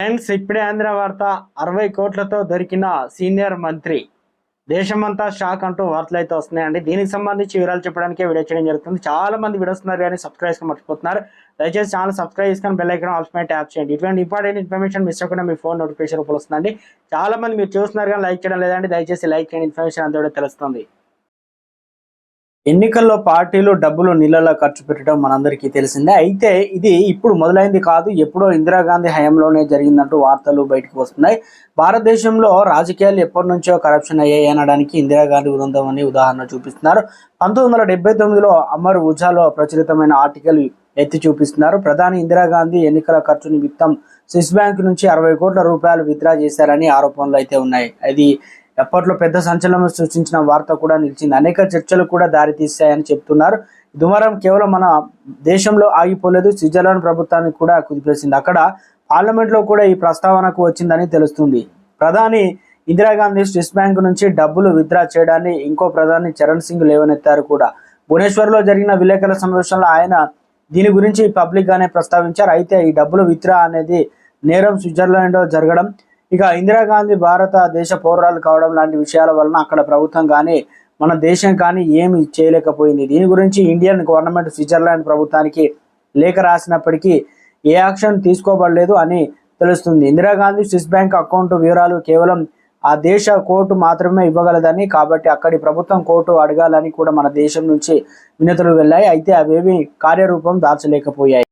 Friends ఇప్పుడే ఆంధ్ర వార్త. అరవై కోట్లతో దొరికిన సీనియర్ మంత్రి. దేశమంతా షాక్ అంటూ వార్తలు అయితే వస్తున్నాయండి. దీనికి సంబంధించి వివరాలు చెప్పడానికి వీడియో చేయడం జరుగుతుంది. చాలా మంది వీడియోస్ కానీ సబ్స్క్రైబ్ చేసుకుని మర్చిపోతున్నారు. దయచేసి ఛానల్ సబ్స్క్రైబ్ చేసుకుని బెల్ ఐకాన్ ఆల్స్ ట్యాప్ చేయండి. ఇటువంటి ఇంపార్టెంట్ ఇన్ఫర్మేషన్ మిస్ అవ్వకుండా మీ ఫోన్ నోటిఫికేషన్ రూపంలో వస్తుందండి. చాలా మంది మీరు చూస్తున్నారు కానీ లైక్ చేయడం లేదండి. దయచేసి లైక్ చేయండి. ఇన్ఫర్మేషన్ అంతా తెలుస్తుంది. ఎన్నికల్లో పార్టీలు డబ్బులు నీళ్ళలో ఖర్చు పెట్టడం మనందరికీ తెలిసిందే. అయితే ఇది ఇప్పుడు మొదలైంది కాదు ఎప్పుడో ఇందిరాగాంధీ హయాంలోనే జరిగిందంటూ వార్తలు బయటకు వస్తున్నాయి. భారతదేశంలో రాజకీయాలు ఎప్పటి నుంచో కరప్షన్ అయ్యాయి అనడానికి ఇందిరాగాంధీ ఉదంతం అని ఉదాహరణ చూపిస్తున్నారు. పంతొమ్మిది వందల డెబ్బై తొమ్మిదిలో అమర్ ఉజాలో ప్రచురితమైన ఆర్టికల్ ఎత్తి చూపిస్తున్నారు. ప్రధాని ఇందిరాగాంధీ ఎన్నికల ఖర్చు నిమిత్తం స్విస్ బ్యాంక్ నుంచి అరవై కోట్ల రూపాయలు విత్డ్రా చేశారని ఆరోపణలు అయితే ఉన్నాయి. అది ఎప్పట్లో పెద్ద సంచలనం సృష్టించిన వార్త కూడా నిలిచింది. అనేక చర్చలు కూడా దారితీస్తాయని చెప్తున్నారు. దుమారం కేవలం మన దేశంలో ఆగిపోలేదు. స్విట్జర్లాండ్ ప్రభుత్వాన్ని కూడా కుదిపేసింది. అక్కడ పార్లమెంట్లో కూడా ఈ ప్రస్తావనకు వచ్చిందని తెలుస్తుంది. ప్రధాని ఇందిరాగాంధీ స్విస్ బ్యాంక్ నుంచి డబ్బులు విత్డ్రా చేయడాన్ని ఇంకో ప్రధాని చరణ్ సింగ్ లేవనెత్తారు కూడా. భువనేశ్వర్లో జరిగిన విలేకరుల సమావేశంలో ఆయన దీని గురించి పబ్లిక్గానే ప్రస్తావించారు. అయితే ఈ డబ్బులు విత్డ్రా అనేది నేరం స్విట్జర్లాండ్లో జరగడం ఇక ఇందిరాగాంధీ భారతదేశ పౌరాలు కావడం లాంటి విషయాల వలన అక్కడ ప్రభుత్వం కానీ మన దేశం కానీ ఏమి చేయలేకపోయింది. దీని గురించి ఇండియన్ గవర్నమెంట్ స్విట్జర్లాండ్ ప్రభుత్వానికి లేఖ రాసినప్పటికీ ఏ యాక్షన్ తీసుకోబడలేదు అని తెలుస్తుంది. ఇందిరాగాంధీ స్విస్ బ్యాంక్ అకౌంట్ వివరాలు కేవలం ఆ దేశ కోర్టు మాత్రమే ఇవ్వగలదని కాబట్టి అక్కడి ప్రభుత్వం కోర్టు అడగాలని కూడా మన దేశం నుంచి వినతులు వెళ్ళాయి. అయితే అవేవి కార్యరూపం దాల్చలేకపోయాయి